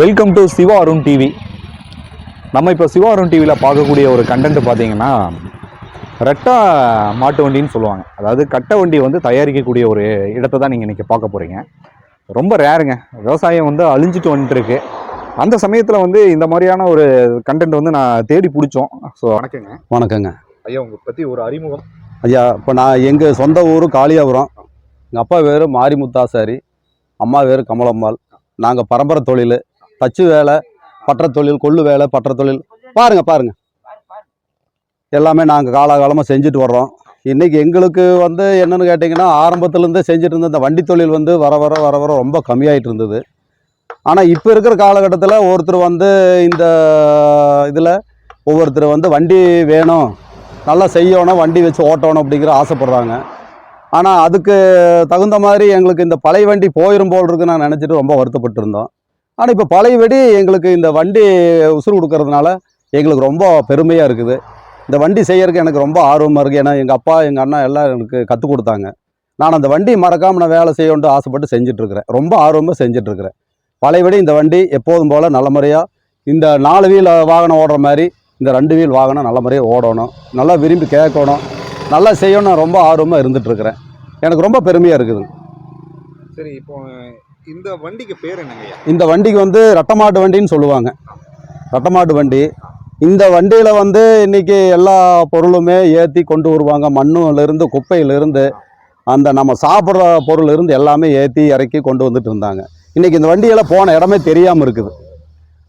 Welcome to Shiva Arun TV நம்ம இப்போ சிவா அருண் டிவியில் பார்க்கக்கூடிய ஒரு கண்டென்ட் பார்த்தீங்கன்னா ரெட்டா மாட்டு வண்டின்னு சொல்லுவாங்க. அதாவது கட்டை வண்டி வந்து தயாரிக்கக்கூடிய ஒரு இடத்தை தான் நீங்கள் இன்றைக்கி பார்க்க போகிறீங்க ரொம்ப ரேருங்க விவசாயம் வந்து அழிஞ்சிட்டு வந்துட்டுருக்கு. அந்த சமயத்தில் வந்து இந்த மாதிரியான ஒரு கண்டென்ட் வந்து நான் தேடி பிடிச்சோம். ஸோ வணக்கங்க. வணக்கங்க. ஐயா உங்களை பற்றி ஒரு அறிமுகம். ஐயா இப்போ நான் எங்கள் சொந்த ஊர் காளியாபுரம். எங்கள் அப்பா பேர் மாரிமுத்தாசாரி. அம்மா பேர் கமலம்மாள். நாங்கள் பரம்பரை தொழில். தச்சு வேலை பற்ற தொழில் கொள்ளு வேலை பற்ற தொழில். பாருங்கள் பாருங்கள் எல்லாமே நாங்கள் காலாகாலமாக செஞ்சுட்டு வர்றோம். இன்றைக்கி எங்களுக்கு வந்து என்னென்னு கேட்டிங்கன்னா ஆரம்பத்துலேருந்தே செஞ்சுட்டு இருந்த இந்த வண்டி தொழில் வந்து வர வர வர வர ரொம்ப கம்மியாயிட்டு இருந்தது. ஆனால் இப்போ இருக்கிற காலகட்டத்தில் ஒருத்தர் வந்து இந்த இதில் ஒவ்வொருத்தர் வந்து வண்டி வேணும் நல்லா செய்யணும் வண்டி வச்சு ஓட்டணும் அப்படிங்கிற ஆசைப்பட்றாங்க. ஆனால் அதுக்கு தகுந்த மாதிரி எங்களுக்கு இந்த பழைய வண்டி போயிரும் போல் இருக்குன்னு நான் நினச்சிட்டு ரொம்ப வருத்தப்பட்டு இருந்தோம் ஆனால் இப்போ பழைய எங்களுக்கு இந்த வண்டி உசுறு கொடுக்கறதுனால எங்களுக்கு ரொம்ப பெருமையாக இருக்குது. இந்த வண்டி செய்யறதுக்கு எனக்கு ரொம்ப ஆர்வமாக இருக்குது ஏன்னா எங்கள் அப்பா எங்கள் அண்ணா எல்லாம் எனக்கு கற்றுக் கொடுத்தாங்க. நான் அந்த வண்டி மறக்காமல் நான் வேலை செய்யணுன்ட்டு ஆசைப்பட்டு செஞ்சிட்ருக்கிறேன். ரொம்ப ஆர்வமாக செஞ்சிட்ருக்கிறேன். பழைய இந்த வண்டி எப்போதும் போல் நல்ல முறையாக இந்த நாலு வீல் வாகனம் ஓடுற மாதிரி இந்த ரெண்டு வீல் வாகனம் நல்ல முறையாக ஓடணும். நல்லா விரும்பி கேட்கணும். நல்லா செய்யணும் நான் ரொம்ப ஆர்வமாக இருந்துகிட்ருக்கிறேன் எனக்கு ரொம்ப பெருமையாக இருக்குது. சரி இப்போ இந்த வண்டிக்கு பேர் என்னங்கய்யா இந்த வண்டிக்கு வந்து ரட்டமாட்டு வண்டின்னு சொல்லுவாங்க. ரட்டமாட்டு வண்டி. இந்த வண்டியில் வந்து இன்றைக்கி எல்லா பொருளுமே ஏற்றி கொண்டு வருவாங்க. மண்ணுலேருந்து குப்பையிலேருந்து அந்த நம்ம சாப்பிட்ற பொருள் இருந்து எல்லாமே ஏற்றி இறக்கி கொண்டு வந்துட்டு இருந்தாங்க. இன்றைக்கி இந்த வண்டியெல்லாம் போன இடமே தெரியாமல் இருக்குது.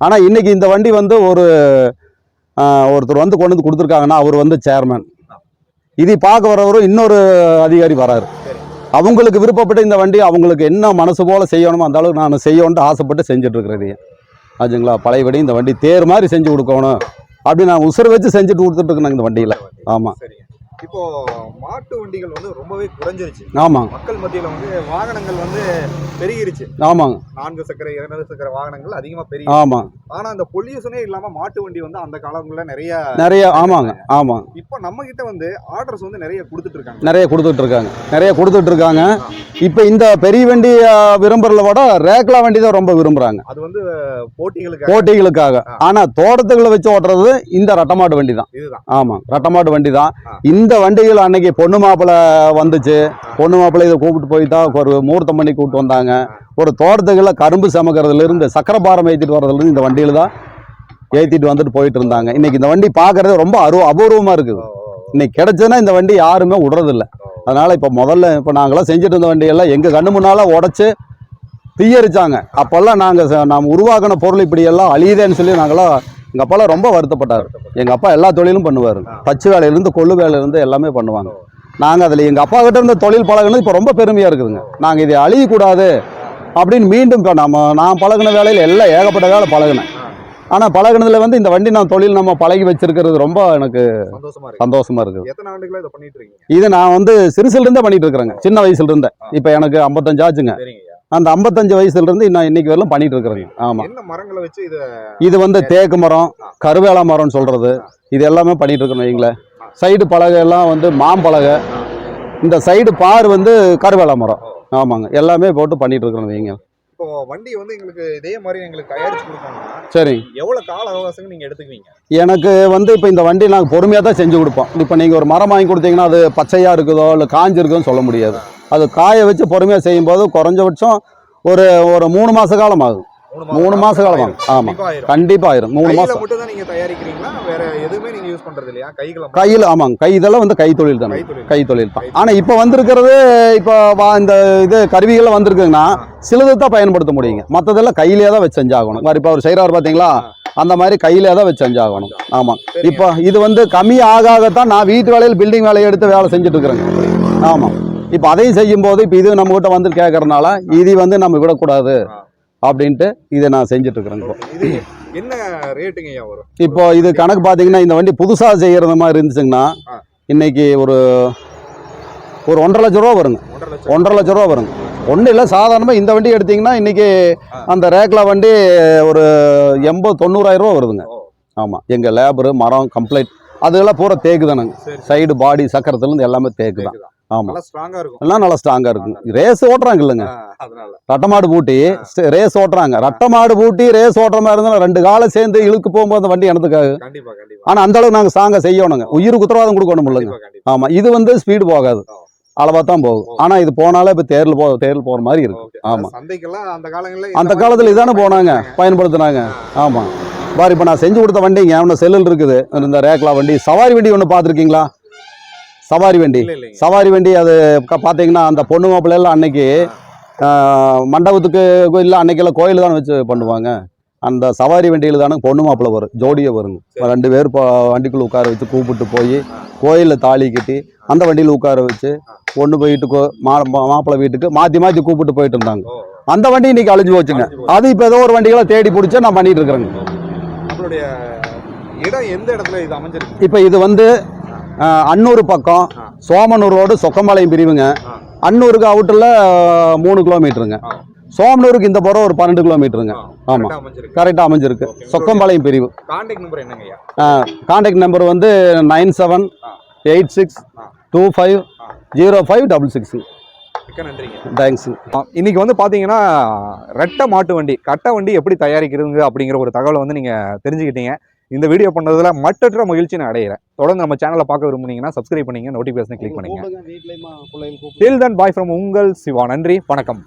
ஆனால் இன்றைக்கி இந்த வண்டி வந்து ஒரு ஒருத்தர் வந்து கொண்டு வந்து கொடுத்துருக்காங்கன்னா அவர் வந்து சேர்மன் இதை பார்க்க வரவரும் இன்னொரு அதிகாரி வராரு. அவங்களுக்கு விருப்பப்பட்ட இந்த வண்டி அவங்களுக்கு என்ன மனசு போல் செய்யணுமோ அந்த அளவுக்கு நான் செய்யணும்னு ஆசைப்பட்டு செஞ்சுட்டு ஆச்சுங்களா? பழையபடி இந்த வண்டி தேர் மாதிரி செஞ்சு கொடுக்கணும். அப்படி நான் உசுறு வச்சு செஞ்சுட்டு கொடுத்துட்டு இருக்கேன் இந்த வண்டியில். ஆமாம் இப்போ மாட்டு வண்டிகள் வந்து ரொம்பவே குறைஞ்சிருச்சு. ஆமாங்க. மக்கள் மத்தியில வந்து வாகனங்கள் வந்து பெருகிருச்சு. ஆமாங்க. நான்கு சக்கர இரண்டு சக்கர வாகனங்கள் அதிகமா பெருகி. ஆமாம் ஆனா அந்த பொல்யூஷனே இல்லாம மாட்டு வண்டி வந்து அந்த காலங்கள்ல நிறைய நிறைய ஆமாங்க ஆமாங்க. இப்போ நம்ம கிட்ட வந்து ஆர்டர்ஸ் வந்து நிறைய கொடுத்துட்டு இருக்காங்க. நிறைய கொடுத்துட்டு இருக்காங்க. நிறைய கொடுத்துட்டு இருக்காங்க. இப்போ இந்த பெரிய வண்டி விரும்புறத விட ரேக்லா வண்டி தான் ரொம்ப விரும்புகிறாங்க அது வந்து போட்டிகளுக்கு போட்டிகளுக்காக. ஆ. ஆனால் தோட்டத்துக்குள்ள வச்சு ஓட்டுறது இந்த ரட்டமாட்டு வண்டி தான். இதுதான். ஆமாம் ரட்டமாட்டு வண்டி தான். இந்த வண்டிகள் அன்னைக்கு பொண்ணு மாப்பிள்ளை வந்துச்சு. பொண்ணு மாப்பிள்ளை இதை கூப்பிட்டு போய் தான் ஒரு முகூர்த்தம் பண்ணி கூப்பிட்டு வந்தாங்க. ஒரு தோட்டத்துக்குள்ள கரும்பு சமைக்கிறதுல இருந்து சக்கரை பாரம் ஏற்றிட்டு வர்றதுல இருந்து இந்த வண்டியில தான் ஏற்றிட்டு வந்துட்டு போயிட்டு இருந்தாங்க. இன்னைக்கு இந்த வண்டி பார்க்கறது ரொம்ப அரு அபூர்வமாக இருக்குது. இன்னைக்கு கிடைச்சதுன்னா இந்த வண்டி யாருமே விடுறதில்ல. அதனால் இப்போ முதல்ல இப்போ நாங்களாம் செஞ்சுட்டு இருந்த வண்டியெல்லாம் எங்கள் கண்ணு முன்னால் உடச்சி தீயரிச்சாங்க. அப்போல்லாம் நாங்கள் நாம் உருவாக்கின பொருள் இப்படியெல்லாம் அழியுதேன்னு சொல்லி நாங்களாம் எங்கள் அப்பாலாம் ரொம்ப வருத்தப்பட்டார். எங்கள் அப்பா எல்லா தொழிலும் பண்ணுவார். தச்சு வேலையிலேருந்து கொள்ளு வேலையிலேருந்து எல்லாமே பண்ணுவாங்க. நாங்கள் அதில் எங்கள் அப்பா கிட்ட இருந்த தொழில் பழகுனது இப்போ ரொம்ப பெருமையாக இருக்குதுங்க. நாங்கள் இதை அழியக்கூடாது அப்படின்னு மீண்டும் இப்போ நம்ம நான் பழகின வேலையில் எல்லாம் ஏகப்பட்ட வேலை பழகினேன். ஆனால் பழகுனதுல வந்து இந்த வண்டி நான் தொழில் நம்ம பழகி வச்சிருக்கிறது ரொம்ப எனக்கு சந்தோஷமா இருக்கு. சந்தோஷமா இருக்குது இதை நான் வந்து சிறுசுல இருந்தே பண்ணிட்டு இருக்கிறேங்க. சின்ன வயசுல இருந்தே இப்போ எனக்கு ஐம்பத்தஞ்சு ஆச்சுங்க. அந்த ஐம்பத்தஞ்சு வயசுல இருந்து நான் இன்னைக்கு வரலும் பண்ணிட்டு இருக்கிறேங்க. ஆமா. மரங்களை வச்சு இத இது வந்து தேக்கு மரம் கருவேல மரம்னு சொல்றது. இது எல்லாமே பண்ணிட்டு இருக்கணும் வைங்களேன் சைடு பலகை எல்லாம் வந்து மாம்பலகை இந்த சைடு பார் வந்து கருவேல மரம். ஆமாங்க. எல்லாமே போட்டு பண்ணிட்டு இருக்கிறோம் வைங்க. இப்போ வண்டி வந்து எங்களுக்கு இதே மாதிரி எங்களுக்கு தயாரிச்சு கொடுக்கணும்னா சரி. எவ்வளவு கால அவகாசம் நீங்க எடுத்துக்குவீங்க? எனக்கு வந்து இப்போ இந்த வண்டி நாங்கள் பொறுமையாக தான் செஞ்சு கொடுப்போம். இப்போ நீங்கள் ஒரு மரம் வாங்கி கொடுத்தீங்கன்னா அது பச்சையாக இருக்குதோ இல்லை காஞ்சிருக்குதோன்னு சொல்ல முடியாது. அது காய வச்சு பொறுமையாக செய்யும்போது குறைஞ்சபட்சம் ஒரு ஒரு மூணு மாத காலம் ஆகும். மூணு மாச காலம். ஆமா. கண்டிப்பா ஆயிரும். மூணு கையில மாதம் மட்டும் தான் நீங்க தயாரிக்கிறீங்களா? வேற எதுவுமே நீங்க யூஸ் பண்றது இல்லையா மட்டும். கையில் ஆமாங்க கை இதெல்லாம் வந்து கை தொழில் தானே. கைத்தொழில். தான். ஆனால் இப்போ வந்திருக்கிறது இப்போ இந்த இது கருவிகள்லாம் வந்திருக்குங்கன்னா சிலது தான் பயன்படுத்த முடியுங்க. மற்றதெல்லாம் கையிலே தான் வச்சு செஞ்சாகணும். இப்போ அவர் செய்கிறார் பார்த்தீங்களா அந்த மாதிரி கையிலே தான் வச்சு செஞ்சாகணும். ஆமாம். இப்போ இது வந்து கம்மி ஆக ஆகத்தான் நான் வீட்டு வேலையில் பில்டிங் வேலையை எடுத்து வேலை செஞ்சுட்டு இருக்கிறேங்க ஆமாம் இப்போ அதையும் செய்யும்போது இப்போ இது நம்மகிட்ட வந்து கேட்கறதுனால இது வந்து நம்ம விடக்கூடாது. அப்படின்ட்டு இதை நான் செஞ்சுட்டு இது என்ன ரேட்டுங்க வரும்? இப்போ இது கணக்கு பார்த்தீங்கன்னா இந்த வண்டி புதுசாக செய்கிறது மாதிரி இருந்துச்சுங்கன்னா. இன்னைக்கு ஒரு ஒரு ஒன்றரை லட்ச ரூபா வருங்க. ஒன்றரை லட்ச ரூபா. வருங்க. ஒன்றும் இல்லை சாதாரணமாக இந்த வண்டி எடுத்தீங்கன்னா இன்னைக்கு ஆ. அந்த ரேக்லா வண்டி ஒரு எண்பது தொண்ணூறாயிரம் ரூபா வருதுங்க. ஆமாம் எங்கள் லேபரு மரம் கம்ப்ளைண்ட் அதெல்லாம் பூரா தேக்கு தானங்க. சைடு பாடி சக்கரத்துலேருந்து எல்லாமே தேக்கு தான்? ஆமா. நல்லா ஸ்ட்ராங்கா இருக்கும். எல்லாம் நல்லா ஸ்ட்ராங்கா இருக்குங்க ரேஸ் ஓட்டுறாங்க இல்லைங்க. ஆ, அதனால. ரட்ட மாடு பூட்டி ரேஸ் ஓட்டுறாங்க. ரட்ட மாடு பூட்டி ரேஸ் ஓட்டுற மாதிரி இருந்தாலும் ரெண்டு காலம் சேர்ந்து இழுக்கு போகும்போது அந்த வண்டி எனத்துக்காக கண்டிப்பா கண்டிப்பா. ஆனா அந்த அளவுக்கு நாங்க ஸ்ட்ராங்கா செய்யணுங்க. உயிருக்கு உத்தரவாதம் கொடுக்கணும் இல்லைங்க. ஆமா இது வந்து ஸ்பீடு போகாது. அளவா தான் போகும். ஓ. ஆனா இது போனாலே இப்ப தேர்ல போ தேர்ல போற மாதிரி இருக்கு. ஆமா. அந்த காலங்கள்ல அந்த இந்த காலத்துல இதானே போனாங்க. பயன்படுத்தினாங்க. பயன்படுத்தினாங்க. ஆ. ஆமா. பாரு இப்ப நான் செஞ்சு கொடுத்த வண்டிங்க. அவன செல்லில் இருக்குது. இந்த ரேக்லா வண்டி. சவாரி வண்டி ஒன்று பார்த்துருக்கீங்களா சவாரி வண்டி. சவாரி வண்டி அது பாத்தீங்கன்னா அந்த பொண்ணு மாப்பிள்ளை எல்லாம் அன்னைக்கு மண்டபத்துக்கு இல்லை அன்னைக்கெல்லாம் கோயில் தான் வச்சு பண்ணுவாங்க. அந்த சவாரி வண்டியில் தானே பொண்ணு மாப்பிள்ளை வரும் ஜோடியே வருங்க. ரெண்டு பேர் வண்டிக்குள்ள உட்கார வச்சு கூப்பிட்டு போய் கோயிலில் தாலி கட்டி அந்த வண்டியில் உட்கார வச்சு பொண்ணு போயிட்டு மா மாப்பிள்ளை வீட்டுக்கு மாற்றி மாற்றி கூப்பிட்டு போயிட்டு இருந்தாங்க. அந்த வண்டி இன்னைக்கு அழிஞ்சு போச்சுங்க. அது இப்போ ஏதோ ஒரு வண்டிகளை தேடி பிடிச்சி நான் பண்ணிட்டு இருக்கிறேங்க. இப்போ இது வந்து அன்னூர் பக்கம். சோமனூர் ரோடு சொக்கம்பாளையம் பிரிவுங்க. அன்னூருக்கு அவுட்டரில் மூணு கிலோமீட்டருங்க. சோமனூருக்கு இந்த புறம் ஒரு பன்னெண்டு கிலோமீட்டருங்க ஆ, ஆமா. correct ஆ அமைஞ்சிருக்கு கரெக்டாக அமைஞ்சிருக்கு. சொக்கம்பாளையம் பிரிவு கான்டாக்ட் நம்பர் என்னங்கய்யா கான்டாக்ட் நம்பர் வந்து nine seven. Eight six. Two five. Zero five double six தேங்க்ஸுங்க இன்னைக்கு வந்து பாத்தீங்கன்னா ரெட்டை மாட்டு வண்டி கட்டை வண்டி எப்படி தயாரிக்கிறதுங்க அப்படிங்கிற ஒரு தகவலை வந்து நீங்க தெரிஞ்சுக்கிட்டீங்க இந்த வீடியோ பண்ணதுல மட்டற்ற மகிழ்ச்சி நான் அடைகிறேன் தொடர்ந்து நம்ம சேனலை பார்க்க விரும்புனீங்கன்னா சப்ஸ்கிரைப் பண்ணீங்க நோட்டிஃபிகேஷன் கிளிக் பண்ணுங்க. டில் தன் பாய் ஃப்ரம் உங்கள் சிவா. நன்றி வணக்கம்.